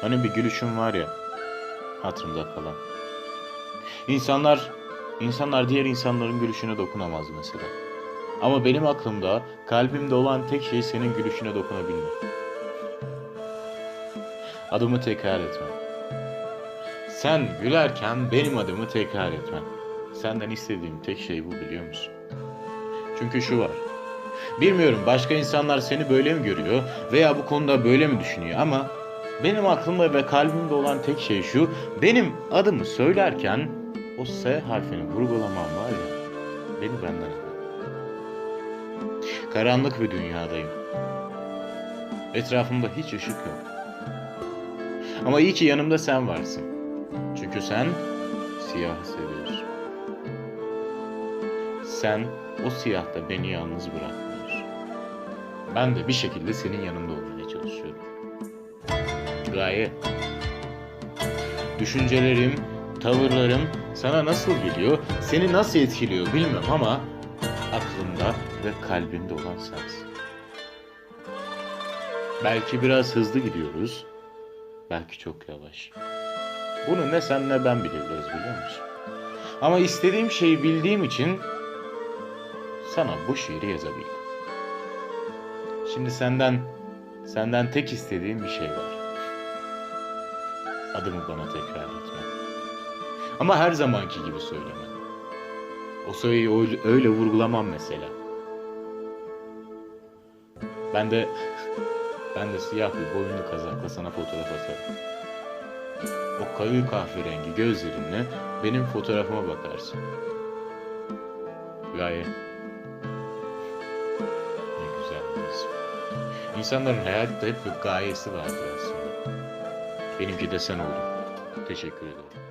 Hani bir gülüşün var ya, hatırımda kalan. İnsanlar, insanlar diğer insanların gülüşüne dokunamaz mesela. Ama benim aklımda, kalbimde olan tek şey senin gülüşüne dokunabilmek. Adımı tekrar etmem. Sen gülerken benim adımı tekrar etmen. Senden istediğim tek şey bu biliyor musun? Çünkü şu var. Bilmiyorum başka insanlar seni böyle mi görüyor veya bu konuda böyle mi düşünüyor ama benim aklımda ve kalbimde olan tek şey şu. Benim adımı söylerken o S harfini vurgulamam var ya beni benden alır. Karanlık bir dünyadayım. Etrafımda hiç ışık yok. Ama iyi ki yanımda sen varsın. Çünkü sen siyahı seviyorsun. Sen o siyahta beni yalnız bırakmıyorsun. Ben de bir şekilde senin yanında olmaya çalışıyorum. Gaye. Düşüncelerim, tavırlarım sana nasıl geliyor, seni nasıl etkiliyor bilmiyorum ama aklımda ve kalbimde olan sensin. Belki biraz hızlı gidiyoruz, belki çok yavaş. Bunu ne sen ne ben bilebiliriz biliyor musun? Ama istediğim şeyi bildiğim için sana bu şiiri yazabildim. Şimdi senden senden tek istediğim bir şey var. Adımı bana tekrar etme. Ama her zamanki gibi söyleme. O sayıyı öyle, öyle vurgulamam mesela. Ben de ben de siyah bir boyunlu kazakla sana fotoğraf atarım. O koyu kahverengi gözlerinle benim fotoğrafıma bakarsın. Gaye. Ne güzel bir isim. İnsanların hayatta hep bir gayesi vardır aslında. Benimki de sen oldun. Teşekkür ederim.